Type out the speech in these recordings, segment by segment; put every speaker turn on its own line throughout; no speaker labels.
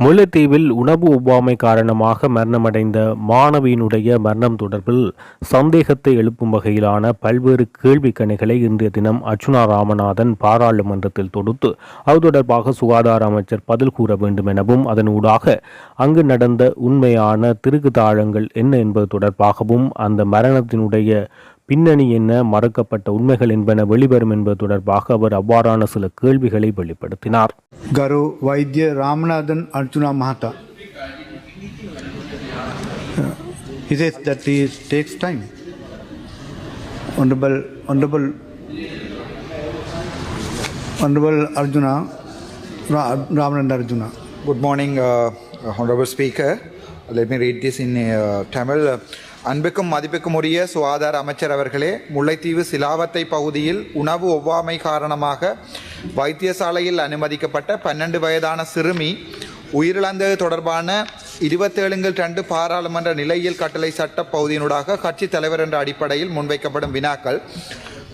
முல்லைத்தீவில் உணவு ஒவ்வாமை காரணமாக மரணமடைந்த மாணவியினுடைய மரணம் தொடர்பில் சந்தேகத்தை எழுப்பும் வகையிலான பல்வேறு கேள்வி கணைகளை இன்றைய தினம் அர்ச்சுனா ராமநாதன் பாராளுமன்றத்தில் தொடுத்து அது தொடர்பாக சுகாதார அமைச்சர் பதில் கூற வேண்டும் எனவும் அதனூடாக அங்கு நடந்த உண்மையான திருகுதாழங்கள் என்ன என்பது தொடர்பாகவும் அந்த மரணத்தினுடைய பின்னணி என்ன மறக்கப்பட்ட உண்மைகள் என்பன வெளிவரும் என்பது தொடர்பாக அவர் அவ்வாறான சில கேள்விகளை வெளிப்படுத்தினார்
கரு வைத்திய Ramanathan Arjuna மஹாத்தா He says that it takes time. Honorable, Honorable, Honorable Arjuna, Ra Ramananda Arjuna.
Good morning, uh, Honorable Speaker. Let me read this in uh, Tamil. அன்புக்கும் மதிப்புக்கும் உரிய சுகாதார அமைச்சர் அவர்களே முல்லைத்தீவு சிலாவத்தை பகுதியில் உணவு ஒவ்வாமை காரணமாக வைத்தியசாலையில் அனுமதிக்கப்பட்ட பன்னெண்டு வயதான சிறுமி உயிரிழந்தது தொடர்பான இருபத்தேழுங்கள் ரெண்டு பாராளுமன்ற நிலையியல் கட்டளை சட்ட பகுதியினூடாக கட்சி தலைவர் என்ற அடிப்படையில் முன்வைக்கப்படும் வினாக்கள்.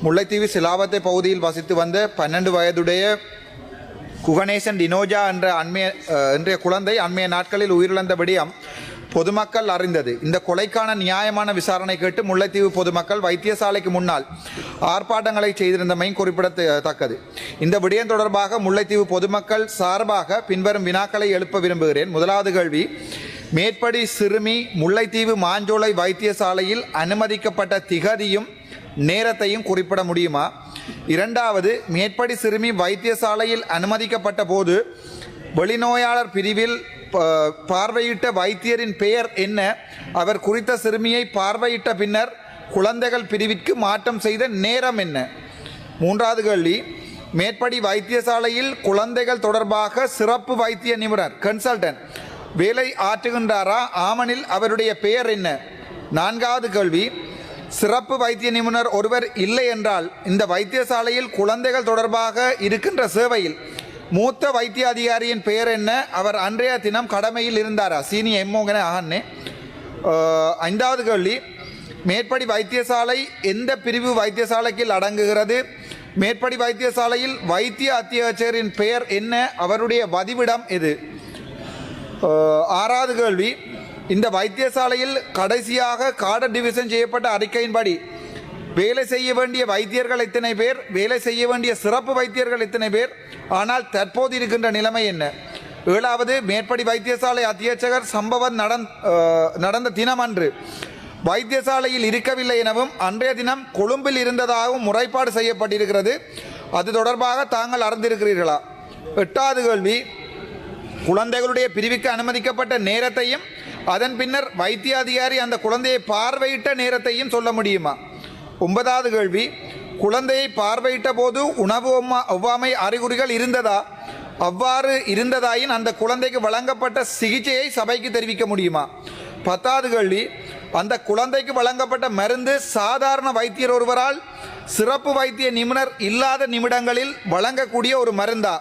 முல்லைத்தீவு சிலாவத்தை பகுதியில் வசித்து வந்த பன்னெண்டு வயதுடைய குகணேசன் டினோஜா என்ற அண்மைய என்ற குழந்தை அண்மைய நாட்களில் உயிரிழந்த விடயம் பொதுமக்கள் அறிந்தது. இந்த கொலைக்கான நியாயமான விசாரணை கேட்டு முல்லைத்தீவு பொதுமக்கள் வைத்தியசாலைக்கு முன்னால் ஆர்ப்பாட்டங்களை செய்திருந்தமையும் குறிப்பிடத்தக்கது. இந்த விடயம் தொடர்பாக முல்லைத்தீவு பொதுமக்கள் சார்பாக பின்வரும் வினாக்களை எழுப்ப விரும்புகிறேன். முதலாவது கேள்வி மேற்படி சிறுமி முல்லைத்தீவு மாஞ்சோலை வைத்தியசாலையில் அனுமதிக்கப்பட்ட திகதியும் நேரத்தையும் குறிப்பிட முடியுமா? இரண்டாவது மேற்படி சிறுமி வைத்தியசாலையில் அனுமதிக்கப்பட்ட போது வெளிநோயாளர் பிரிவில் ப- பார்வையிட்ட வைத்தியரின் பெயர் என்ன? அவர் குறித்த சிறுமியை பார்வையிட்ட பின்னர் குழந்தைகள் பிரிவிற்கு மாற்றம் செய்த நேரம் என்ன? மூன்றாவது கேள்வி. மேற்படி வைத்தியசாலையில் குழந்தைகள் தொடர்பாக சிறப்பு வைத்திய நிபுணர் கன்சல்டன்ட் வேலை ஆற்றுகின்றாரா? ஆமனில் அவருடைய பெயர் என்ன? நான்காவது கேள்வி. சிறப்பு வைத்திய நிபுணர் ஒருவர் இல்லை என்றால் இந்த வைத்தியசாலையில் குழந்தைகள் தொடர்பாக இருக்கின்ற சேவையில் மூத்த வைத்திய அதிகாரியின் பெயர் என்ன? அவர் அன்றைய தினம் கடமையில் இருந்தாரா? சீனி எம்மோகன ஆகன்னே ஐந்தாவது கேள்வி. மேற்படி வைத்தியசாலை எந்த பிரிவு வைத்தியசாலைக்கு அடங்குகிறது? மேற்படி வைத்தியசாலையில் வைத்திய அத்தியட்சரின் பெயர் என்ன? அவருடைய வதிவிடம் எது? ஆறாவது கேள்வி. இந்த வைத்தியசாலையில் கடைசியாக காடர் டிவிஷன் செய்யப்பட்ட அறிக்கையின்படி வேலை செய்ய வேண்டிய வைத்தியர்கள் எத்தனை பேர்? வேலை செய்ய வேண்டிய சிறப்பு வைத்தியர்கள் எத்தனை பேர்? ஆனால் தற்போது இருக்கின்ற நிலைமை என்ன? ஏழாவது மேற்படி வைத்தியசாலை அத்தியட்சகர் சம்பவம் நடந் நடந்த தினம் அன்று வைத்தியசாலையில் இருக்கவில்லை எனவும் அன்றைய தினம் கொழும்பில் இருந்ததாகவும் முறைப்பாடு செய்யப்பட்டிருக்கிறது. அது தொடர்பாக தாங்கள் அறிந்திருக்கிறீர்களா? எட்டாவது கேள்வி. குழந்தைகளுடைய பிரிவுக்கு அனுமதிக்கப்பட்ட நேரத்தையும் அதன் பின்னர் வைத்திய அதிகாரி அந்த குழந்தையை பார்வையிட்ட நேரத்தையும் சொல்ல முடியுமா? ஒன்பதாவது கேள்வி. குழந்தையை பார்வையிட்ட போது உணவு ஒவ்வாமை அறிகுறிகள் இருந்ததா? அவ்வாறு இருந்ததாயின் அந்த குழந்தைக்கு வழங்கப்பட்ட சிகிச்சையை சபைக்கு தெரிவிக்க முடியுமா? பத்தாவது கேள்வி. அந்த குழந்தைக்கு வழங்கப்பட்ட மருந்து சாதாரண வைத்தியர் ஒருவரால் சிறப்பு வைத்திய நிபுணர் இல்லாத நிமிடங்களில் வழங்கக்கூடிய ஒரு மருந்தா?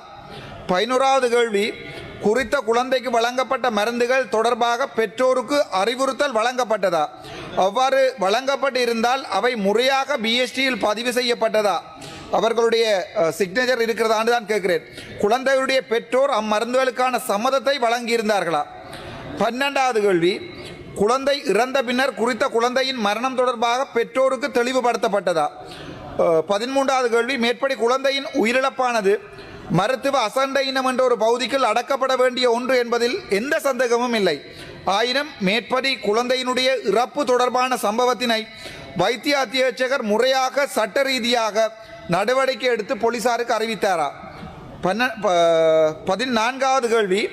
பதினோராவது கேள்வி. குறித்த குழந்தைக்கு வழங்கப்பட்ட மருந்துகள் தொடர்பாக பெற்றோருக்கு அறிவுறுத்தல் வழங்கப்பட்டதா? அவ்வாறு வழங்கப்பட்டு இருந்தால் அவை முறையாக பிஎஸ்டியில் பதிவு செய்யப்பட்டதா? அவர்களுடைய சிக்னேச்சர் இருக்கிறதான்னு தான் கேட்கிறேன். குழந்தைகளுடைய பெற்றோர் அம்மருந்துகளுக்கான சம்மதத்தை வழங்கியிருந்தார்களா? பன்னெண்டாவது கேள்வி. குழந்தை இறந்த பின்னர் குறித்த குழந்தையின் மரணம் தொடர்பாக பெற்றோருக்கு தெளிவுபடுத்தப்பட்டதா? பதிமூன்றாவது கேள்வி. மேற்படி குழந்தையின் உயிரிழப்பானது மருத்துவ அசண்ட இனம் என்ற ஒரு பகுதிக்குள் அடக்கப்பட வேண்டிய ஒன்று என்பதில் எந்த சந்தேகமும் இல்லை. ஆயினும் மேற்படி குழந்தையினுடைய இறப்பு தொடர்பான சம்பவத்தினை வைத்திய அத்தியட்சகர் முறையாக சட்ட ரீதியாக நடவடிக்கை எடுத்து போலீசாருக்கு அறிவித்தாரா? பன்ன ப- பதினான்காவது கேள்வி.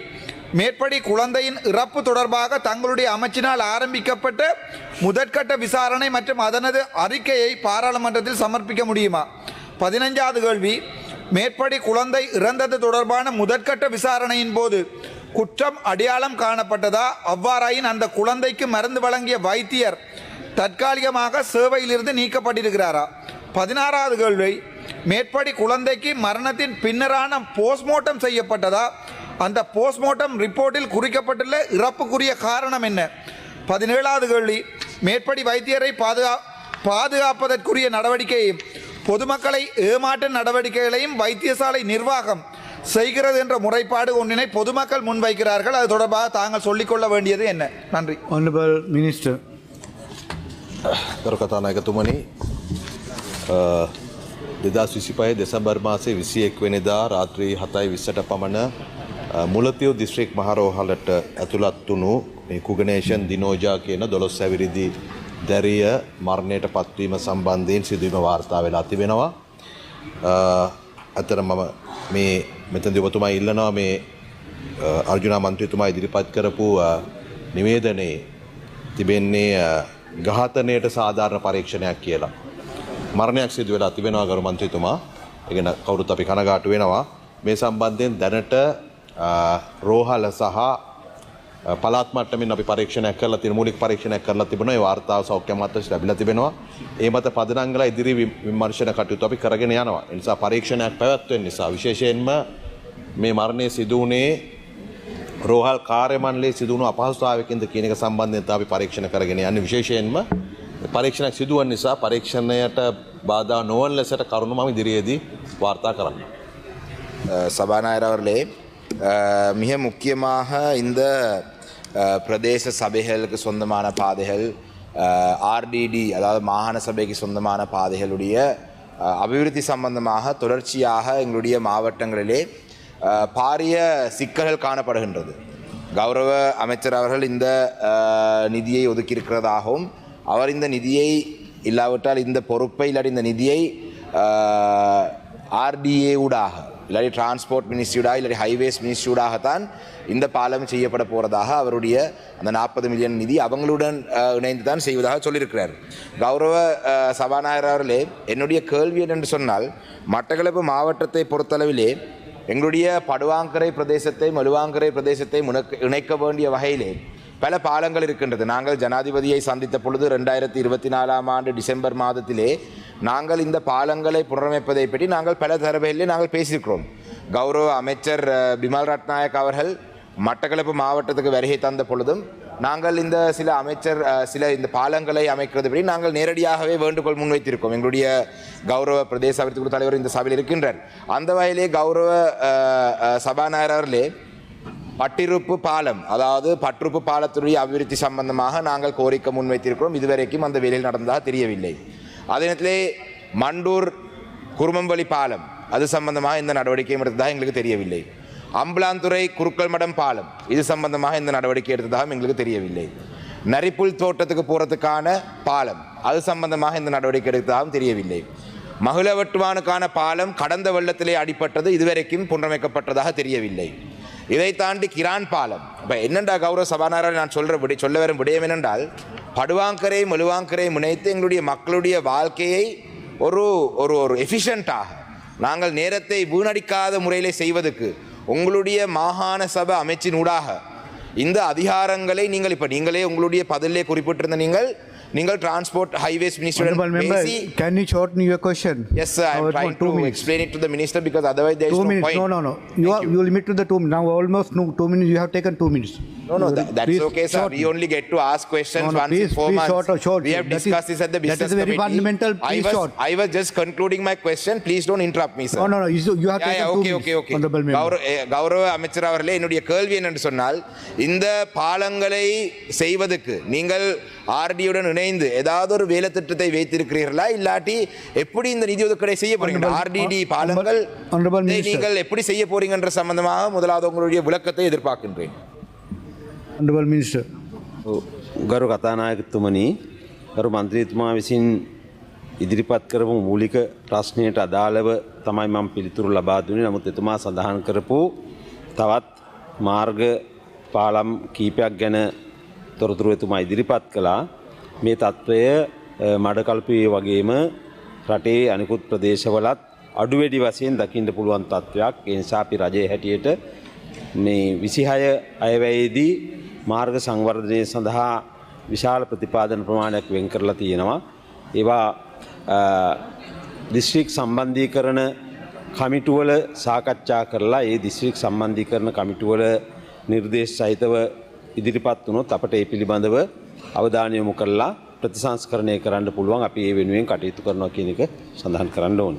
மேற்படி குழந்தையின் இறப்பு தொடர்பாக தங்களுடைய அமைச்சினால் ஆரம்பிக்கப்பட்ட முதற்கட்ட விசாரணை மற்றும் அதனது அறிக்கையை பாராளுமன்றத்தில் சமர்ப்பிக்க முடியுமா? பதினைஞ்சாவது கேள்வி. மேற்படி குழந்தை இறந்தது தொடர்பான முதற்கட்ட விசாரணையின் போது குற்றம் அடையாளம் காணப்பட்டதா? அவ்வாறாயின் அந்த குழந்தைக்கு மருந்து வழங்கிய வைத்தியர் தற்காலிகமாக சேவையிலிருந்து நீக்கப்பட்டிருக்கிறாரா? பதினாறாவது கேள்வி. மேற்படி குழந்தைக்கு மரணத்தின் பின்னரான போஸ்ட்மார்ட்டம் செய்யப்பட்டதா? அந்த போஸ்ட்மார்ட்டம் ரிப்போர்ட்டில் குறிக்கப்பட்டுள்ள இறப்புக்குரிய காரணம் என்ன? பதினேழாவது கேள்வி. மேற்படி வைத்தியரை பாதுகா பாதுகாப்பதற்குரிய நடவடிக்கையையும் பொதுமக்களை ஏமாற்ற நடவடிக்கைகளையும் வைத்தியசாலை நிர்வாகம் செய்கிறது என்ற முறைப்பாடு ஒன்றினை பொதுமக்கள் முன்வைக்கிறார்கள் அது தொடர்பாக தாங்கள் சொல்லிக்கொள்ள வேண்டியது என்ன நன்றி
Honorable Minister.
ගරු කතානායකතුමනි දෙදස් විසිපය දෙසැම්බර් මාසේ විසි එක් වෙනිදා රාත්‍රී හතයි විස්සට පමණ අ, මුලතිව් දිස්ත්‍රික් මහරෝහලට ඇතුළත් වුණු මේ කුගනේෂන් දිනෝජා කියන දොළොස් ඇවිරිදි දැරිය මරණයට පත්වීම සම්බන්ධයෙන් සිදුවීම වාර්තා වෙලා තිබෙනවා. අ, ඇතර මම මේ මෙතන ඔබතුමා ඉල්ලනවා මේ අ, අර්ජුනා මන්ත්‍රීතුමා ඉදිරිපත් කරපු අ, නිවේදනයේ තිබෙන්නේ අ, ඝාතනයට සාධාරණ පරීක්ෂණයක් කියලා. මරණයක් සිදු වෙලා තිබෙනවා ගරු මන්ත්‍රීතුමා. ඒ ගැන කවුරුත් අපි කනගාටු වෙනවා. මේ සම්බන්ධයෙන් දැනට අ, රෝහල සහ පලාත්මටමින් අපි පරීක්ෂණයක් කරලා තියෙන මූලික පරීක්ෂණයක් කරලා තිබුණා. ඒ වාර්තාව සෞඛ්‍ය මන්ත්‍රාලයට ලැබිලා තිබෙනවා. ඒ මත පදනම්ගලා ඉදිරි විමර්ශන කටයුතු අපි කරගෙන යනවා. ඒ නිසා පරීක්ෂණයක් පැවැත්වෙන නිසා විශේෂයෙන්ම මේ මරණය සිදු වුණේ රෝහල් කාර්ය මණ්ඩලයේ සිදු වුණු අපහසුතාවයකින්ද කියන එක සම්බන්ධයෙන් තමයි පරීක්ෂණ කරගෙන යන්නේ. විශේෂයෙන්ම පරීක්ෂණයක් සිදුවන නිසා පරීක්ෂණයට බාධා නොවන ලෙසට කරුණු මම ඉදිරියේදී වාර්තා කරන්න.
සභානායකවරලේ மிக முக்கியமாக இந்த பிரதேச சபைகளுக்கு சொந்தமான பாதைகள் ஆர்டிடி அதாவது மாகாண சபைக்கு சொந்தமான பாதைகளுடைய அபிவிருத்தி சம்பந்தமாக தொடர்ச்சியாக எங்களுடைய மாவட்டங்களிலே பாரிய சிக்கல்கள் காணப்படுகின்றது. கௌரவ அமைச்சர் அவர்கள் இந்த நிதியை ஒதுக்கியிருக்கிறதாகவும் அவர் இந்த நிதியை இல்லாவிட்டால் இந்த பொறுப்பை இல்லாட்டி இந்த நிதியை ஆர்டிஏவுடாக இல்லாட்டி டிரான்ஸ்போர்ட் மினிஸ்ட்ரியூடா இல்லாட்டி ஹைவேஸ் மினிஸ்ட்ரியூடாகத்தான் இந்த பாலம் செய்யப்பட போகிறதாக அவருடைய அந்த நாற்பது மில்லியன் நிதி அவங்களுடன் இணைந்து தான் செய்வதாக சொல்லியிருக்கிறார். கௌரவ சபாநாயகர் அவர்களே என்னுடைய கேள்வி என்னென்று சொன்னால் மட்டக்களப்பு மாவட்டத்தை பொறுத்தளவிலே எங்களுடைய படுவாங்கரை பிரதேசத்தை மலுவாங்கரை பிரதேசத்தை முனக்க- இணைக்க வேண்டிய வகையிலே பல பாலங்கள் இருக்கின்றது. நாங்கள் ஜனாதிபதியை சந்தித்த பொழுது ரெண்டாயிரத்தி இருபத்தி நாலாம் ஆண்டு டிசம்பர் மாதத்திலே நாங்கள் இந்த பாலங்களை புனரமைப்பதை பற்றி நாங்கள் பல தரவையிலே நாங்கள் பேசியிருக்கிறோம். கௌரவ அமைச்சர் பிமல் ரட்நாயக் அவர்கள் மட்டக்களப்பு மாவட்டத்துக்கு வருகை தந்த பொழுதும் நாங்கள் இந்த சில அமைச்சர் சில இந்த பாலங்களை அமைக்கிறது படி நாங்கள் நேரடியாகவே வேண்டுகோள் முன்வைத்திருக்கோம் எங்களுடைய கௌரவ பிரதேச அபிவிருத்தி குழு தலைவர் இந்த சபையில் இருக்கின்றார். அந்த வகையிலே கௌரவ சபாநாயகர் அவர்களே பட்டிருப்பு பாலம் அதாவது பட்டிருப்பு பாலத்துடைய அபிவிருத்தி சம்பந்தமாக நாங்கள் கோரிக்கை முன்வைத்திருக்கிறோம். இதுவரைக்கும் அந்த வேலையில் நடந்ததாக தெரியவில்லை. அதே நேரத்திலே மண்டூர் குருமம்பலி பாலம் அது சம்பந்தமாக இந்த நடவடிக்கையும் எடுத்ததாக எங்களுக்கு தெரியவில்லை. அம்பலாந்துறை குருக்கள் மடம் பாலம் இது சம்பந்தமாக இந்த நடவடிக்கை எடுத்ததாகவும் எங்களுக்கு தெரியவில்லை. நரிப்புல் தோட்டத்துக்கு போகிறதுக்கான பாலம் அது சம்பந்தமாக இந்த நடவடிக்கை எடுத்ததாகவும் தெரியவில்லை. மகிழவட்டுவானுக்கான பாலம் கடந்த வெள்ளத்திலே அடிப்பட்டது இதுவரைக்கும் புனரமைக்கப்பட்டதாக தெரியவில்லை. இதை தாண்டி கிரான் பாலம் இப்போ என்னண்டா கௌரவ சபாநாயகர் நான் சொல்கிற விட சொல்ல வரும் விடயம் என்னென்றால் படுவாங்கரை மலுவாங்கரை முனைத்து எங்களுடைய மக்களுடைய வாழ்க்கையை ஒரு ஒரு ஒரு எஃபிஷியண்ட்டாக நாங்கள் நேரத்தை வீணடிக்காத முறையில் செய்வதற்கு உங்களுடைய மாகாண சபை அமைச்சின் ஊடாக இந்த அதிகாரங்களை நீங்கள் இப்போ நீங்களே உங்களுடைய பதிலே குறிப்பிட்டிருந்த நீங்கள் நீங்கள் transport highways minister
Our
trying
two
to
minutes.
explain it to the minister because otherwise there is
Two
no
minutes.
point.
No, no, no. You are, you limit to the two. Now almost no, two minutes.
No, no, that, that's
Please
okay, sir. We only get to ask questions
No, no,
once
please,
in four
please
months.
short or short.
We have
That is-
discussed this at the
that is
business
a very
committee.
fundamental.
I
Please
was,
short.
I was just concluding my question. Please don't interrupt me, sir.
No, no, no. You, you have
Yeah, yeah, okay, okay, okay. கௌரவ eh, அமைச்சர் அவர்களே என்னுடைய கேள்வி என்னன்னு சொன்னால் இந்த பாலங்களை செய்வதற்கு நீங்கள் ஆர்டியுடன் இணைந்து ஏதாவது ஒரு வேலை திட்டத்தை வைத்திருக்கிறீர்களா இல்லாட்டி எப்படி இந்த நிதி ஒதுக்கீடை செய்ய போறீங்க ஆர்டிடி பாலங்கள். நீங்கள் எப்படி செய்ய போறீங்கன்ற சம்பந்தமாக முதலாவது உங்களுடைய விளக்கத்தை எதிர்பார்க்கின்றேன்
Honorable Minister.
ගරු කතානායකතුමනි ගරු මන්ත්‍රීතුමා විසින් ඉදිරිපත් කරපු මූලික ප්‍රශ්නයට අදාළව තමයි මම පිළිතුරු ලබා දුන්නේ. නමුත් එතුමා සඳහන් කරපු තවත් මාර්ග පාලම් කීපයක් ගැන තොරතුරු එතුමා ඉදිරිපත් කළා. මේ තත්ත්වය අ, මඩකල්පයේ වගේම රටේ අනිකුත් ප්‍රදේශවලත් අඩුවැඩි වශයෙන් දකින්න පුළුවන් තත්ත්වයක් ඒ නිසා අපි රජයේ හැටියට මේ විසිහය අයවැයේදී මාර්ග සංවර්ධනය සඳහා විශාල ප්‍රතිපාදන ප්‍රමාණයක් වෙන් කරලා තියෙනවා. ඒවා දිස්ත්‍රික් සම්බන්ධී කරන කමිටුවල සාකච්ඡා කරලා ඒ දිස්ත්‍රික් සම්බන්ධී කරන කමිටුවල නිර්දේශ සහිතව ඉදිරිපත් වනොත් අපට ඒ පිළිබඳව අවධානයමු කරලා ප්‍රතිසංස්කරණය කරන්න පුළුවන් අපි ඒ වෙනුවෙන් කටයුතු කරනවා කියන එක සඳහන් කරන්න ඕන.